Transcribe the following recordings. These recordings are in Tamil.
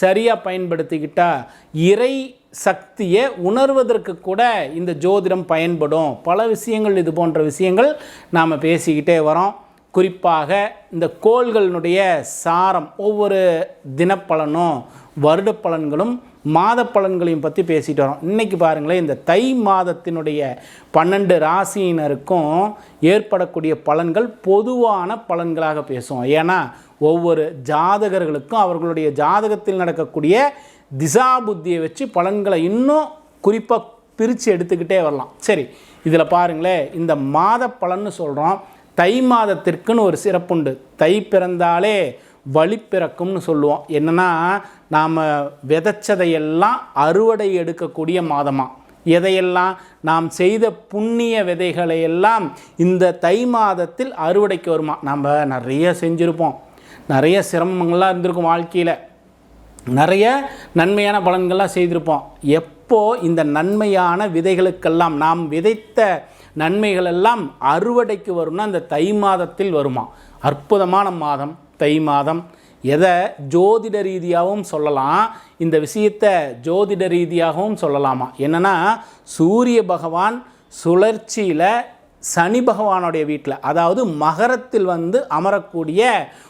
சரியாக பயன்படுத்திக்கிட்டா இறை சக்தியை உணர்வதற்கு கூட இந்த ஜோதிடம் பயன்படும். பல விஷயங்கள் இது போன்ற விஷயங்கள் நாம் பேசிக்கிட்டே வரோம். குறிப்பாக இந்த கோள்களினுடைய சாரம் ஒவ்வொரு தினப்பலனும் வருட பலன்களும் மாத பலன்களையும் பற்றி பேசிட்டு வரோம். இன்றைக்கி பாருங்களேன் இந்த தை மாதத்தினுடைய பன்னெண்டு ராசியினருக்கும் ஏற்படக்கூடிய பலன்கள் பொதுவான பலன்களாக பேசுவோம். ஏன்னா ஒவ்வொரு ஜாதகர்களுக்கும் அவர்களுடைய ஜாதகத்தில் நடக்கக்கூடிய திசா புத்தியை வச்சு பலன்களை இன்னும் குறிப்பாக பிரித்து எடுத்துக்கிட்டே வரலாம். சரி இதில் பாருங்களேன் இந்த மாத பலன்னு சொல்கிறோம் தை மாதத்திற்குன்னு ஒரு சிறப்புண்டு. தை பிறந்தாலே வழி பிறக்கும்னு சொல்லுவோம். என்னென்னா நாம் விதைச்சதையெல்லாம் அறுவடை எடுக்கக்கூடிய மாதமாக எதையெல்லாம்? நாம் செய்த புண்ணிய விதைகளை எல்லாம் இந்த தை மாதத்தில் அறுவடைக்கு வருமா? நம்ம நிறைய செஞ்சுருப்போம். நிறைய சிரமங்கள்லாம் இருந்திருக்கும் வாழ்க்கையில். நிறைய நன்மையான பலன்கள்லாம் செய்திருப்போம். எப்போ இந்த நன்மையான விதைகளுக்கெல்லாம் நாம் விதைத்த நன்மைகள் எல்லாம் அறுவடைக்கு வரும்னா அந்த தை மாதத்தில் வருமா? அற்புதமான மாதம் தை மாதம். எதை? ஜோதிட ரீதியாகவும் சொல்லலாம். இந்த விஷயத்தை ஜோதிட ரீதியாகவும் சொல்லலாமா? என்னென்னா சூரிய பகவான் சுழற்சியில் சனி பகவானுடைய வீட்டில் அதாவது மகரத்தில் வந்து அமரக்கூடிய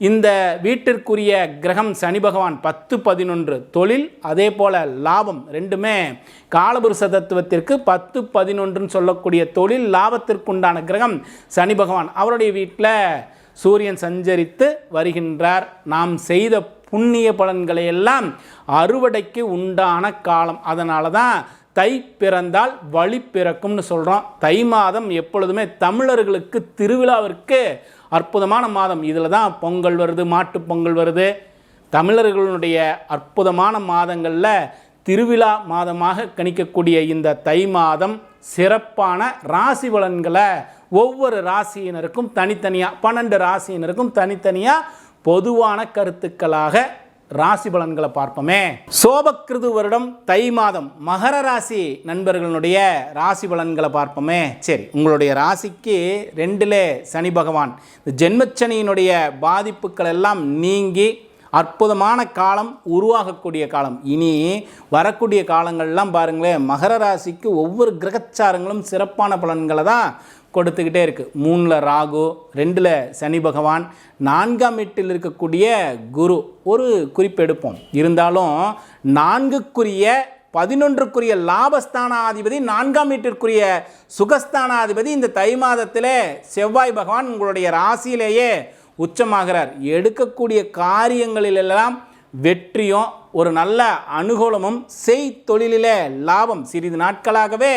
இந்த வீட்டிற்குரிய கிரகம் சனி பகவான் பத்து பதினொன்று தொழில் அதே போல் லாபம் ரெண்டுமே காலபுருஷ தத்துவத்திற்கு பத்து பதினொன்றுன்னு சொல்லக்கூடிய தொழில் லாபத்திற்குண்டான கிரகம் சனி பகவான். அவருடைய வீட்டில் சூரியன் சஞ்சரித்து வருகின்றார். நாம் செய்த புண்ணிய பலன்களை எல்லாம் அறுவடைக்கு உண்டான காலம். அதனால தான் தை பிறந்தால் வழி பிறக்கும்னு சொல்கிறோம் தை மாதம் எப்பொழுதுமே தமிழர்களுக்கு திருவிழாவிற்கு அற்புதமான மாதம். இதில் தான் பொங்கல் வருது மாட்டுப் பொங்கல் வருது. தமிழர்களுடைய அற்புதமான மாதங்களில் திருவிழா மாதமாக கணிக்கக்கூடிய இந்த தை மாதம் சிறப்பான ராசி பலன்களை ஒவ்வொரு ராசியினருக்கும் தனித்தனியாக பன்னெண்டு ராசியினருக்கும் தனித்தனியாக பொதுவான கருத்துக்களாக ராசி பலன்களை பார்ப்போமே. சோபக்கிருது வருடம் தை மாதம். மகர ராசி நண்பர்களுடைய ராசி பலன்களை பார்ப்போமே. சரி உங்களுடைய ராசிக்கு ரெண்டிலே சனி பகவான். இந்த ஜென்மச்சனியினுடைய பாதிப்புகள் எல்லாம் நீங்கி அற்புதமான காலம் உருவாகக்கூடிய காலம். இனி வரக்கூடிய காலங்கள்லாம் பாருங்களேன் மகர ராசிக்கு ஒவ்வொரு கிரகச்சாரங்களும் சிறப்பான பலன்களை தான் கொடுத்துக்கிட்டே இருக்குது மூணில் ராகு ரெண்டில் சனி பகவான் நான்காம் வீட்டில் இருக்கக்கூடிய குரு. ஒரு குறிப்பெடுப்போம் இருந்தாலும் நான்குக்குரிய பதினொன்றுக்குரிய லாபஸ்தானாதிபதி நான்காம் வீட்டிற்குரிய சுகஸ்தானாதிபதி இந்த தை மாதத்தில் செவ்வாய் பகவான் உங்களுடைய ராசியிலேயே உச்சமாகிறார். எடுக்கக்கூடிய காரியங்களிலெல்லாம் வெற்றியும் ஒரு நல்ல அனுகூலமும் செய் தொழிலிலே லாபம். சிறிது நாட்களாகவே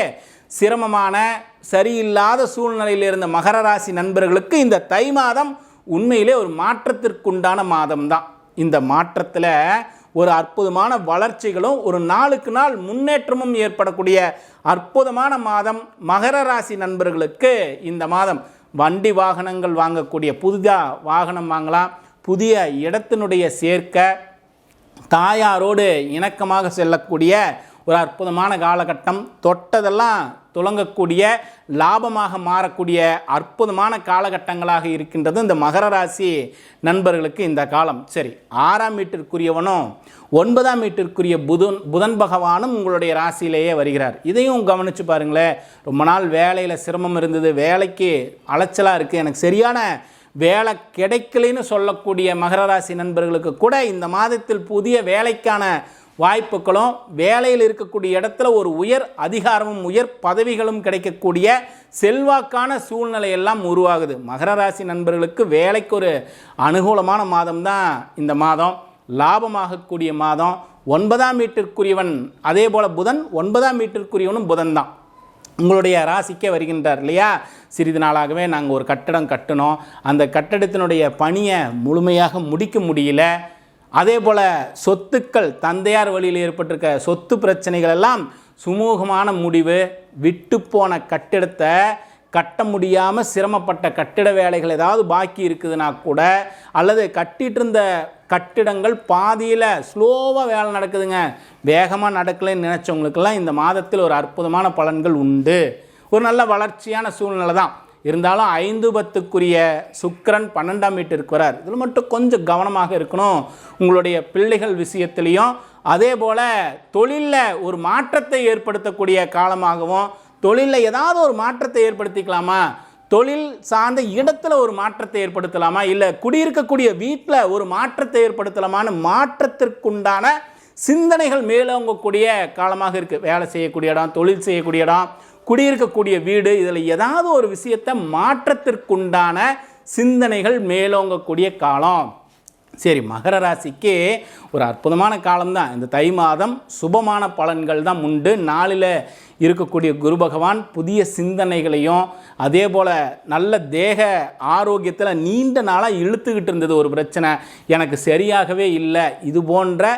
சிரமமான சரியில்லாத சூழ்நிலையில் இருந்த மகர ராசி நண்பர்களுக்கு இந்த தை மாதம் உண்மையிலே ஒரு மாற்றத்திற்குண்டான மாதம் தான் இந்த மாற்றத்தில் ஒரு அற்புதமான வளர்ச்சிகளும் ஒரு நாளுக்கு நாள் முன்னேற்றமும் ஏற்படக்கூடிய அற்புதமான மாதம் மகர ராசி நண்பர்களுக்கு இந்த மாதம். வண்டி வாகனங்கள் வாங்கக்கூடிய புதிதாக வாகனம் வாங்கலாம். புதிய இடத்தினுடைய சேர்க்கை தாயாரோடு இணக்கமாக செல்லக்கூடிய ஒரு அற்புதமான காலகட்டம். தொட்டதெல்லாம் துலங்கக்கூடிய லாபமாக மாறக்கூடிய அற்புதமான காலகட்டங்களாக இருக்கின்றது இந்த மகர ராசி நண்பர்களுக்கு இந்த காலம். சரி ஆறாம் வீட்டிற்குரியவனும் ஒன்பதாம் வீட்டிற்குரிய புதன் புதன் பகவானும் உங்களுடைய ராசியிலேயே வருகிறார். இதையும் கவனித்து பாருங்களேன். ரொம்ப நாள் வேலையில் சிரமம் இருந்தது. வேலைக்கு அலைச்சலாக இருக்குது எனக்கு சரியான வேலை கிடைக்கலைன்னு சொல்லக்கூடிய மகர ராசி நண்பர்களுக்கு கூட இந்த மாதத்தில் புதிய வேலைக்கான வாய்ப்புகளும் வேலையில் இருக்கக்கூடிய இடத்துல ஒரு உயர் அதிகாரமும் உயர் பதவிகளும் கிடைக்கக்கூடிய செல்வாக்கான சூழ்நிலை எல்லாம் உருவாகுது. மகர ராசி நண்பர்களுக்கு வேலைக்கு ஒரு அனுகூலமான மாதம் தான் இந்த மாதம். லாபமாகக்கூடிய மாதம். ஒன்பதாம் வீட்டிற்குரியவன் அதே போல் புதன் ஒன்பதாம் வீட்டிற்குரியவனும் புதன் தான் உங்களுடைய ராசிக்கே வருகின்றார் இல்லையா? சிறிது நாளாகவே நாங்கள் ஒரு கட்டடம் கட்டினோம் அந்த கட்டடத்தினுடைய பணியை முழுமையாக முடிக்க முடியல. அதே போல் சொத்துக்கள் தந்தையார் வழியில் ஏற்பட்டிருக்க சொத்து பிரச்சனைகள் எல்லாம் சுமூகமான முடிவு விட்டு போன கட்டிடத்தை கட்ட முடியாமல் சிரமப்பட்ட கட்டிட வேலைகள் ஏதாவது பாக்கி இருக்குதுன்னா கூட அல்லது கட்டிட்டு இருந்த கட்டிடங்கள் பாதியில் ஸ்லோவாக வேலை நடக்குதுங்க. வேகமாக நடக்கலைன்னு நினச்சவங்களுக்கெல்லாம் இந்த மாதத்தில் ஒரு அற்புதமான பலன்கள் உண்டு. ஒரு நல்ல வளர்ச்சியான சூழ்நிலை தான் இருந்தாலும் ஐந்து பத்துக்குரிய சுக்கரன் பன்னெண்டாம் வீட்டிற்கு வரார். இதில் மட்டும் கொஞ்சம் கவனமாக இருக்கணும். உங்களுடைய பிள்ளைகள் விஷயத்திலையும் அதே போல் தொழிலில் ஒரு மாற்றத்தை ஏற்படுத்தக்கூடிய காலமாகவும் தொழிலில் ஏதாவது ஒரு மாற்றத்தை ஏற்படுத்திக்கலாமா? தொழில் சார்ந்த இடத்துல ஒரு மாற்றத்தை ஏற்படுத்தலாமா? இல்லை குடியிருக்கக்கூடிய வீட்டில் ஒரு மாற்றத்தை ஏற்படுத்தலாமான்னு மாற்றத்திற்குண்டான சிந்தனைகள் மேலோங்கக்கூடிய காலமாக இருக்குது வேலை செய்யக்கூடிய இடம் தொழில் செய்யக்கூடிய இடம் குடியிருக்கக்கூடிய வீடு இதில் ஏதாவது ஒரு விஷயத்தை மாற்றத்திற்குண்டான சிந்தனைகள் மேலோங்கக்கூடிய காலம். சரி மகர ராசிக்கு ஒரு அற்புதமான காலம்தான். இந்த தை மாதம் சுபமான பலன்கள் தான் உண்டு. நாளில் இருக்கக்கூடிய குரு பகவான் புதிய சிந்தனைகளையும் அதே போல் நல்ல தேக ஆரோக்கியத்தில் நீண்ட நாளாக இழுத்துக்கிட்டு இருந்தது ஒரு பிரச்சனை. எனக்கு சரியாகவே இல்லை. இது போன்ற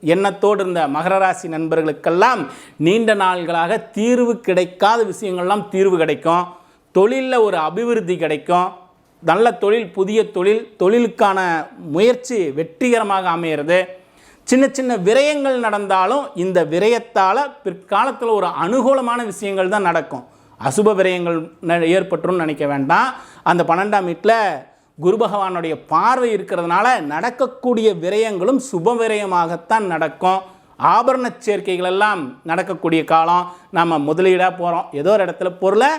எண்ணத்தோடு இருந்த மகர ராசி நண்பர்களுக்கெல்லாம் நீண்ட நாள்களாக தீர்வு கிடைக்காத விஷயங்கள்லாம் தீர்வு கிடைக்கும். தொழிலில் ஒரு அபிவிருத்தி கிடைக்கும். நல்ல தொழில் புதிய தொழில் தொழிலுக்கான முயற்சி வெற்றிகரமாக அமையிறது. சின்ன சின்ன விரயங்கள் நடந்தாலும் இந்த விரயத்தால் பிற்காலத்தில் ஒரு அனுகூலமான விஷயங்கள் தான் நடக்கும். அசுப விரயங்கள் ந- ஏற்பட்டுரும் நினைக்க வேண்டாம். அந்த பன்னெண்டாம் வீட்டில் குரு பகவானுடைய பார்வை இருக்கிறதுனால நடக்கக்கூடிய விரயங்களும் சுப விரயமாகத்தான் நடக்கும். ஆபரண சேர்க்கைகள் எல்லாம் நடக்கக்கூடிய காலம். நம்ம முதலீடாக போகிறோம் ஏதோ ஒரு இடத்துல பொருளை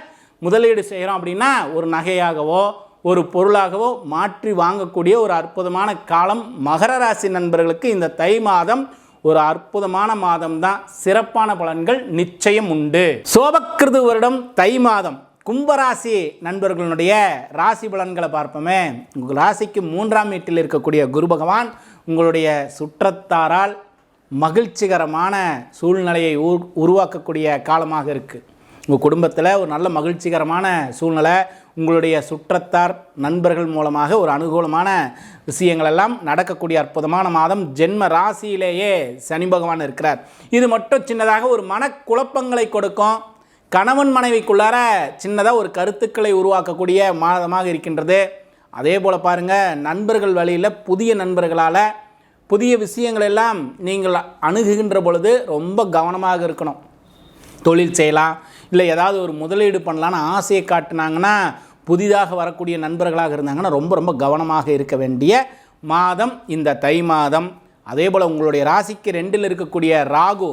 முதலீடு செய்கிறோம் அப்படின்னா ஒரு நகையாகவோ ஒரு பொருளாகவோ மாற்றி வாங்கக்கூடிய ஒரு அற்புதமான காலம். மகர ராசி நண்பர்களுக்கு இந்த தை மாதம் ஒரு அற்புதமான மாதம் தான் சிறப்பான பலன்கள் நிச்சயம் உண்டு. சோபக்கிருது வருடம் தை மாதம். கும்பராசி நண்பர்களுடைய ராசி பலன்களை பார்ப்போமே. உங்கள் ராசிக்கு மூன்றாம் வீட்டில் இருக்கக்கூடிய குரு பகவான் உங்களுடைய சுற்றத்தாரால் மகிழ்ச்சிகரமான சூழ்நிலையை உரு உருவாக்கக்கூடிய காலமாக இருக்குது உங்கள் குடும்பத்தில் ஒரு நல்ல மகிழ்ச்சிகரமான சூழ்நிலை உங்களுடைய சுற்றத்தார் நண்பர்கள் மூலமாக ஒரு அனுகூலமான விஷயங்கள் எல்லாம் நடக்கக்கூடிய அற்புதமான மாதம் ஜென்ம ராசியிலேயே சனி பகவான் இருக்கிறார். இது மட்டும் சின்னதாக ஒரு மனக்குழப்பங்களை கொடுக்கும். கணவன் மனைவிக்குள்ளார சின்னதாக ஒரு கருத்துக்களை உருவாக்கக்கூடிய மாதமாக இருக்கின்றது. அதே போல் பாருங்கள் நண்பர்கள் வழியில் புதிய நண்பர்களால் புதிய விஷயங்கள் எல்லாம் நீங்கள் அணுகுகின்ற பொழுது ரொம்ப கவனமாக இருக்கணும். தொழில் செய்யலாம் இல்லை ஏதாவது ஒரு முதலீடு பண்ணலான்னு ஆசையை காட்டினாங்கன்னா புதிதாக வரக்கூடிய நண்பர்களாக இருந்தாங்கன்னா ரொம்ப ரொம்ப கவனமாக இருக்க வேண்டிய மாதம் இந்த தை மாதம். அதே போல் உங்களுடைய ராசிக்கு ரெண்டில் இருக்கக்கூடிய ராகு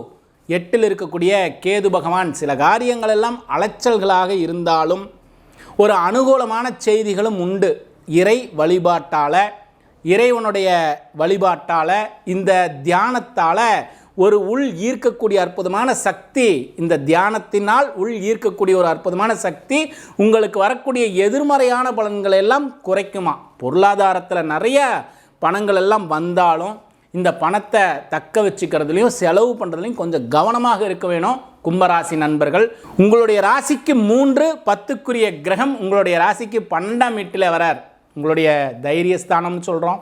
எட்டில் இருக்கக்கூடிய கேது பகவான். சில காரியங்கள் எல்லாம் அலைச்சல்களாக இருந்தாலும் ஒரு அனுகூலமான செய்திகளும் உண்டு. இறை வழிபாட்டால் இறைவனுடைய வழிபாட்டால் இந்த தியானத்தால் ஒரு உள் ஈர்க்கக்கூடிய அற்புதமான சக்தி இந்த தியானத்தினால் உள் ஈர்க்கக்கூடிய ஒரு அற்புதமான சக்தி உங்களுக்கு வரக்கூடிய எதிர்மறையான பலன்களை எல்லாம் குறைக்குமா? பொருளாதாரத்தில் நிறைய பணங்கள் எல்லாம் வந்தாலும் இந்த பணத்தை தக்க வச்சுக்கிறதுலையும் செலவு பண்ணுறதுலையும் கொஞ்சம் கவனமாக இருக்க வேணும். கும்பராசி நண்பர்கள் உங்களுடைய ராசிக்கு மூன்று பத்துக்குரிய கிரகம் உங்களுடைய ராசிக்கு பன்னெண்டாம் வீட்டில் வரார். உங்களுடைய தைரியஸ்தானம்னு சொல்கிறோம்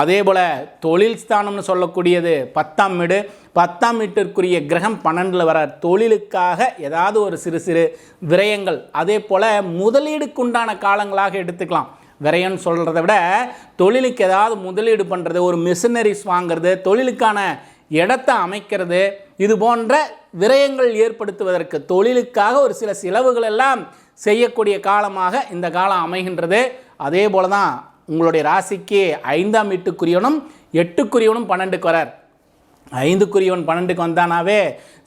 அதே போல் தொழில் ஸ்தானம்னு சொல்லக்கூடியது பத்தாம் வீடு. பத்தாம் வீட்டிற்குரிய கிரகம் பன்னெண்டில் வர தொழிலுக்காக ஏதாவது ஒரு சிறு சிறு விரயங்கள். அதே போல் முதலீடுக்குண்டான காலங்களாக எடுத்துக்கலாம். விரயம்னு சொல்கிறத விட தொழிலுக்கு ஏதாவது முதலீடு பண்ணுறது ஒரு மிஷினரிஸ் வாங்குறது தொழிலுக்கான இடத்தை அமைக்கிறது இது போன்ற விரயங்கள் ஏற்படுத்துவதற்கு தொழிலுக்காக ஒரு சில செலவுகள் எல்லாம் செய்யக்கூடிய காலமாக இந்த காலம் அமைகின்றது. அதே போல தான் உங்களுடைய ராசிக்கு ஐந்தாம் வீட்டுக்குரியவனும் எட்டுக்குரியவனும் பன்னெண்டுக்கு வரார். ஐந்துக்குரியவன் பன்னெண்டுக்கு வந்தானாவே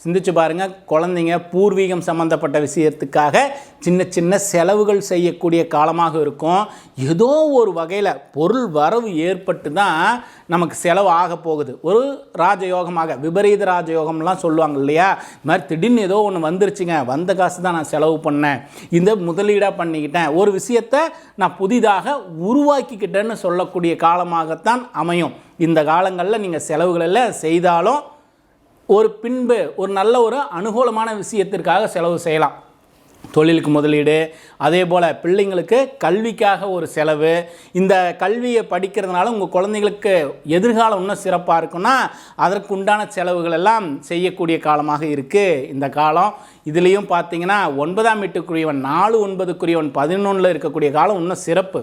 சிந்திச்சு பாருங்க. குழந்தைங்க பூர்வீகம் சம்மந்தப்பட்ட விஷயத்துக்காக சின்ன சின்ன செலவுகள் செய்யக்கூடிய காலமாக இருக்கும். ஏதோ ஒரு வகையில் பொருள் வரவு ஏற்பட்டு தான் நமக்கு செலவு ஆக போகுது. ஒரு ராஜயோகமாக விபரீத ராஜயோகம்லாம் சொல்லுவாங்க இல்லையா? இது மாதிரி திடீர்னு ஏதோ ஒன்று வந்துருச்சுங்க. வந்த காசு தான் நான் செலவு பண்ணேன். இந்த முதலீடாக பண்ணிக்கிட்டேன். ஒரு விஷயத்தை நான் புதிதாக உருவாக்கிக்கிட்டேன்னு சொல்லக்கூடிய காலமாகத்தான் அமையும். இந்த காலங்களில் நீங்கள் செலவுகளெல்லாம் செய்தாலும் ஒரு பின்பு ஒரு நல்ல ஒரு அனுகூலமான விஷயத்திற்காக செலவு செய்யலாம். தொழிலுக்கு முதலீடு அதே போல் பிள்ளைங்களுக்கு கல்விக்காக ஒரு செலவு. இந்த கல்வியை படிக்கிறதுனால உங்கள் குழந்தைங்களுக்கு எதிர்காலம் இன்னும் சிறப்பாக இருக்குன்னா அதற்கு உண்டான செலவுகள் எல்லாம் செய்யக்கூடிய காலமாக இருக்குது இந்த காலம் இதுலேயும் பார்த்தீங்கன்னா ஒன்பதாம் வீட்டுக்குரியவன் நாலு ஒன்பதுக்குரியவன் பதினொன்றில் இருக்கக்கூடிய காலம் இன்னும் சிறப்பு.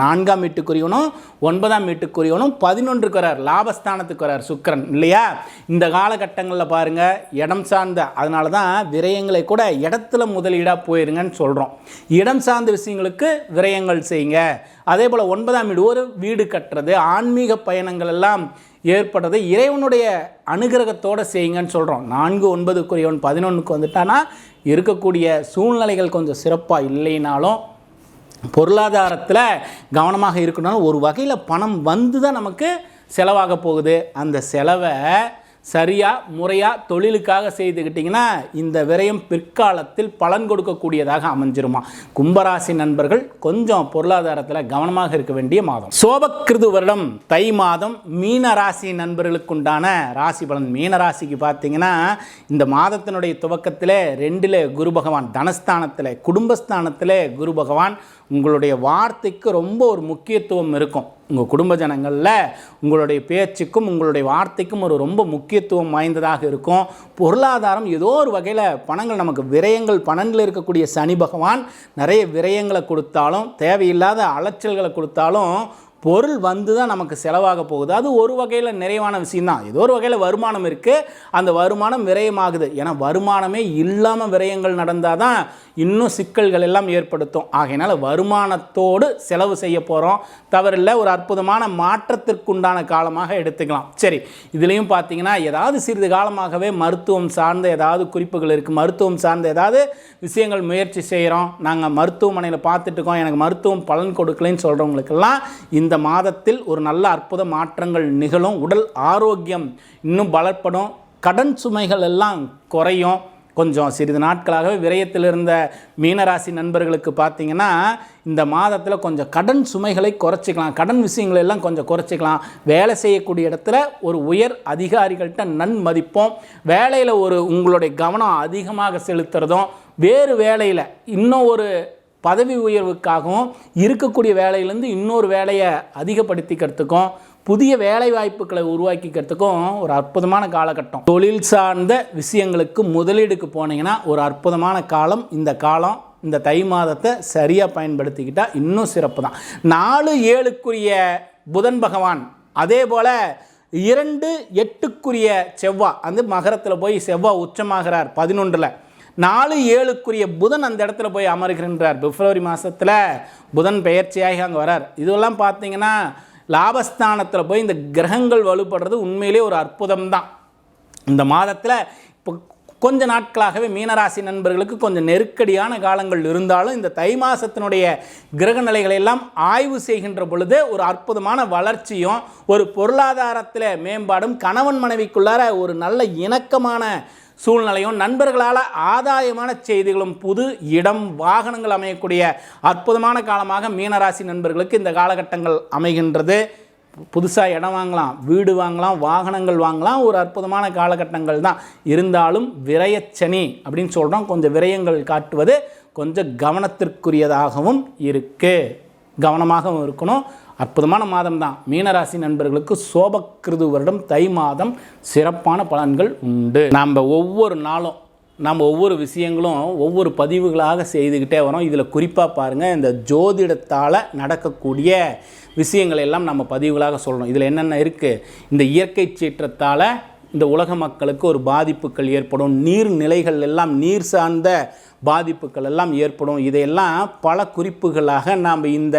நான்காம் வீட்டுக்குரியவனும் ஒன்பதாம் வீட்டுக்குரியவனும் பதினொன்றுக்கு வரார். லாபஸ்தானத்துக்கு வரார் சுக்கிரன் இல்லையா? இந்த காலகட்டங்களில் பாருங்கள் இடம் சார்ந்த அதனால தான் விரயங்களை கூட இடத்துல முதலீடாக போயிருங்கன்னு சொல்கிறோம் இடம் சார்ந்த விஷயங்களுக்கு விரயங்கள் செய்யுங்க. அதே போல் ஒன்பதாம் வீடு ஒரு வீடு கட்டுறது ஆன்மீக பயணங்கள் எல்லாம் ஏற்படுறது இறைவனுடைய அனுகிரகத்தோடு செய்யுங்கன்னு சொல்கிறோம் நான்கு ஒன்பதுக்குரியவன் பதினொன்றுக்கு வந்துட்டானா இருக்கக்கூடிய சூழ்நிலைகள் கொஞ்சம் சிறப்பாக இல்லைனாலும் பொருளாதாரத்தில் கவனமாக இருக்கணும் ஒரு வகையில் பணம் வந்து தான் நமக்கு செலவாக போகுது. அந்த செலவை சரியாக முறையாக தொழிலுக்காக செய்துக்கிட்டிங்கன்னா இந்த விரயம் பிற்காலத்தில் பலன் கொடுக்கக்கூடியதாக அமைஞ்சிருமா? கும்பராசி நண்பர்கள் கொஞ்சம் பொருளாதாரத்தில் கவனமாக இருக்க வேண்டிய மாதம். சோபக்கிருது வருடம் தை மாதம் மீன ராசி நண்பர்களுக்குண்டான ராசி பலன். மீன ராசிக்கு பார்த்தீங்கன்னா இந்த மாதத்தினுடைய துவக்கத்தில் ரெண்டில் குரு பகவான் தனஸ்தானத்தில் குடும்பஸ்தானத்தில் குரு பகவான் உங்களுடைய வார்த்தைக்கு ரொம்ப ஒரு முக்கியத்துவம் இருக்கும். உங்கள் குடும்ப ஜனங்களில் உங்களுடைய பேச்சுக்கும் உங்களுடைய வார்த்தைக்கும் ஒரு ரொம்ப முக்கியத்துவம் வாய்ந்ததாக இருக்கும். பொருளாதாரம் ஏதோ ஒரு வகையில் பணங்கள் நமக்கு விரயங்கள் பணங்கள் இருக்கக்கூடிய சனி பகவான் நிறைய விரயங்களை கொடுத்தாலும் தேவையில்லாத அலைச்சல்களை கொடுத்தாலும் பொருள் வந்து தான் நமக்கு செலவாக போகுது. அது ஒரு வகையில் நிறைவான விஷயம்தான். ஏதோ ஒரு வகையில் வருமானம் இருக்குது அந்த வருமானம் விரயமாகுது. ஏன்னா வருமானமே இல்லாமல் விரயங்கள் நடந்தால் தான் இன்னும் சிக்கல்கள் எல்லாம் ஏற்படுத்தும். ஆகையினால் வருமானத்தோடு செலவு செய்ய போகிறோம் தவறில்லை ஒரு அற்புதமான மாற்றத்திற்குண்டான காலமாக எடுத்துக்கலாம். சரி இதுலேயும் பார்த்தீங்கன்னா ஏதாவது சிறிது காலமாகவே மருத்துவம் சார்ந்த ஏதாவது குறிப்புகள் இருக்குது மருத்துவம் சார்ந்த ஏதாவது விஷயங்கள் முயற்சி செய்கிறோம் நாங்கள் மருத்துவமனையில் பார்த்துட்டு இருக்கோம். எனக்கு மருத்துவம் பலன் கொடுக்கலைன்னு சொல்கிறவங்களுக்கெல்லாம் இந்த மாதத்தில் ஒரு நல்ல அற்புத மாற்றங்கள் நிகழும். உடல் ஆரோக்கியம் இன்னும் பலப்படும் கடன் சுமைகள் எல்லாம் குறையும். கொஞ்சம் சிறிது நாட்களாகவே விரயத்தில் இருந்த மீனராசி நண்பர்களுக்கு பார்த்தீங்கன்னா இந்த மாதத்தில் கொஞ்சம் கடன் சுமைகளை குறைச்சிக்கலாம். கடன் விஷயங்களை எல்லாம் கொஞ்சம் குறைச்சிக்கலாம். வேலை செய்யக்கூடிய இடத்துல ஒரு உயர் அதிகாரிகள்கிட்ட நன்மதிப்போம். வேலையில் ஒரு உங்களுடைய கவனம் அதிகமாக செலுத்துறதும் வேறு வேலையில் இன்னும் ஒரு பதவி உயர்வுக்காகவும் இருக்கக்கூடிய வேலையிலேருந்து இன்னொரு வேலையை அதிகப்படுத்திக்கிறதுக்கும் புதிய வேலை வாய்ப்புகளை உருவாக்கிக்கிறதுக்கும் ஒரு அற்புதமான காலகட்டம். தொழில் சார்ந்த விஷயங்களுக்கு முதலீடுக்கு போனீங்கன்னா ஒரு அற்புதமான காலம். இந்த காலம் இந்த தை மாதத்தை சரியாக பயன்படுத்திக்கிட்டால் இன்னும் சிறப்பு தான் நாலு ஏழுக்குரிய புதன் பகவான் அதே போல் இரண்டு எட்டுக்குரிய செவ்வாய் அந்த மகரத்தில் போய் செவ்வாய் உச்சமாகிறார் பதினொன்றில். நாலு ஏழுக்குரிய புதன் அந்த இடத்துல போய் அமர்கின்றார். பிப்ரவரி மாதத்தில் புதன் பெயர்ச்சியாகி அங்கே வரார். இதெல்லாம் பார்த்தீங்கன்னா லாபஸ்தானத்தில் போய் இந்த கிரகங்கள் வலுப்படுறது உண்மையிலே ஒரு அற்புதம் தான் இந்த மாதத்தில் இப்போ கொஞ்ச நாட்களாகவே மீனராசி நண்பர்களுக்கு கொஞ்சம் நெருக்கடியான காலங்கள் இருந்தாலும் இந்த தை மாதத்தினுடைய கிரக நிலைகளை எல்லாம் ஆய்வு செய்கின்ற பொழுது ஒரு அற்புதமான வளர்ச்சியும் ஒரு பொருளாதாரத்தில் மேம்பாடும் கணவன் மனைவிக்குள்ளார ஒரு நல்ல இணக்கமான சூழ்நிலையும் நண்பர்களால் ஆதாயமான செய்திகளும் புது இடம் வாகனங்கள் அமையக்கூடிய அற்புதமான காலமாக மீனராசி நண்பர்களுக்கு இந்த காலகட்டங்கள் அமைகின்றது. புதுசாக இடம் வாங்கலாம் வீடு வாங்கலாம் வாகனங்கள் வாங்கலாம் ஒரு அற்புதமான காலகட்டங்கள் தான். இருந்தாலும் விரயச்சனி அப்படின்னு சொல்கிறோம் கொஞ்சம் விரயங்கள் காட்டுவது கொஞ்சம் கவனத்திற்குரியதாகவும் இருக்குது கவனமாகவும் இருக்கணும். அற்புதமான மாதம் தான் மீனராசி நண்பர்களுக்கு சோபக்கிருது வருடம் தை மாதம் சிறப்பான பலன்கள் உண்டு. நாம் ஒவ்வொரு நாளும் நம்ம ஒவ்வொரு விஷயங்களும் ஒவ்வொரு பதிவுகளாக செய்துக்கிட்டே வரோம். இதில் குறிப்பாக பாருங்கள் இந்த ஜோதிடத்தால் நடக்கக்கூடிய விஷயங்களை எல்லாம் நம்ம பதிவுகளாக சொல்லணும் இதில் என்னென்ன இருக்குது இந்த இயற்கை சீற்றத்தால் இந்த உலக மக்களுக்கு ஒரு பாதிப்புகள் ஏற்படும். நீர்நிலைகள் எல்லாம் நீர் சார்ந்த பாதிப்புகள் எல்லாம் ஏற்படும். இதையெல்லாம் பல குறிப்புகளாக நாம் இந்த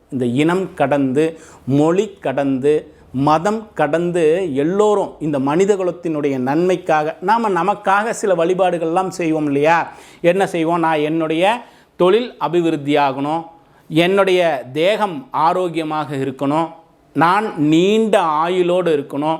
இந்த இனம் கடந்து மொழி கடந்து மதம் கடந்து எல்லோரும் இந்த மனித குலத்தினுடைய நன்மைக்காக நாம் நமக்காக சில வழிபாடுகள்லாம் செய்வோம் இல்லையா? என்ன செய்வோம்? நான் என்னுடைய தொழில் அபிவிருத்தியாகணும் என்னுடைய தேகம் ஆரோக்கியமாக இருக்கணும் நான் நீண்ட ஆயுளோடு இருக்கணும்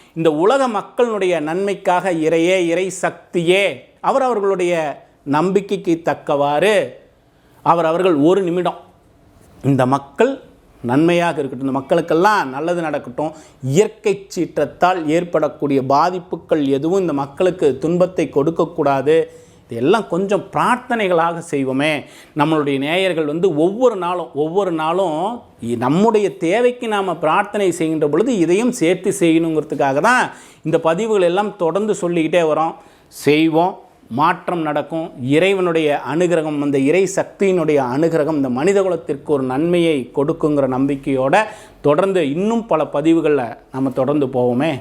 இந்த உலக மக்களுடைய நன்மைக்காக இறையே இறை சக்தியே. அவர் அவர்களுடைய நம்பிக்கைக்கு தக்கவாறு அவர் அவர்கள் ஒரு நிமிடம் இந்த மக்கள் நன்மையாக இருக்கட்டும் இந்த மக்களுக்கெல்லாம் நல்லது நடக்கட்டும் இயற்கை சீற்றத்தால் ஏற்படக்கூடிய பாதிப்புகள் எதுவும் இந்த மக்களுக்கு துன்பத்தை கொடுக்கக்கூடாது. இதெல்லாம் கொஞ்சம் பிரார்த்தனைகளாக செய்வோமே. நம்மளுடைய நேயர்கள் வந்து ஒவ்வொரு நாளும் ஒவ்வொரு நாளும் நம்முடைய தேவைக்கு நாம் பிரார்த்தனை செய்கின்ற பொழுது இதையும் சேர்த்து செய்யணுங்கிறதுக்காக தான் இந்த பதிவுகள் எல்லாம் தொடர்ந்து சொல்லிக்கிட்டே வரோம். செய்வோம் மாற்றம் நடக்கும். இறைவனுடைய அனுகிரகம் அந்த இறை சக்தியினுடைய அனுகிரகம் இந்த மனித குலத்திற்கு ஒரு நன்மையை கொடுக்குங்கிற நம்பிக்கையோடு தொடர்ந்து இன்னும் பல பதிவுகளில் நம்ம தொடர்ந்து போவோமே.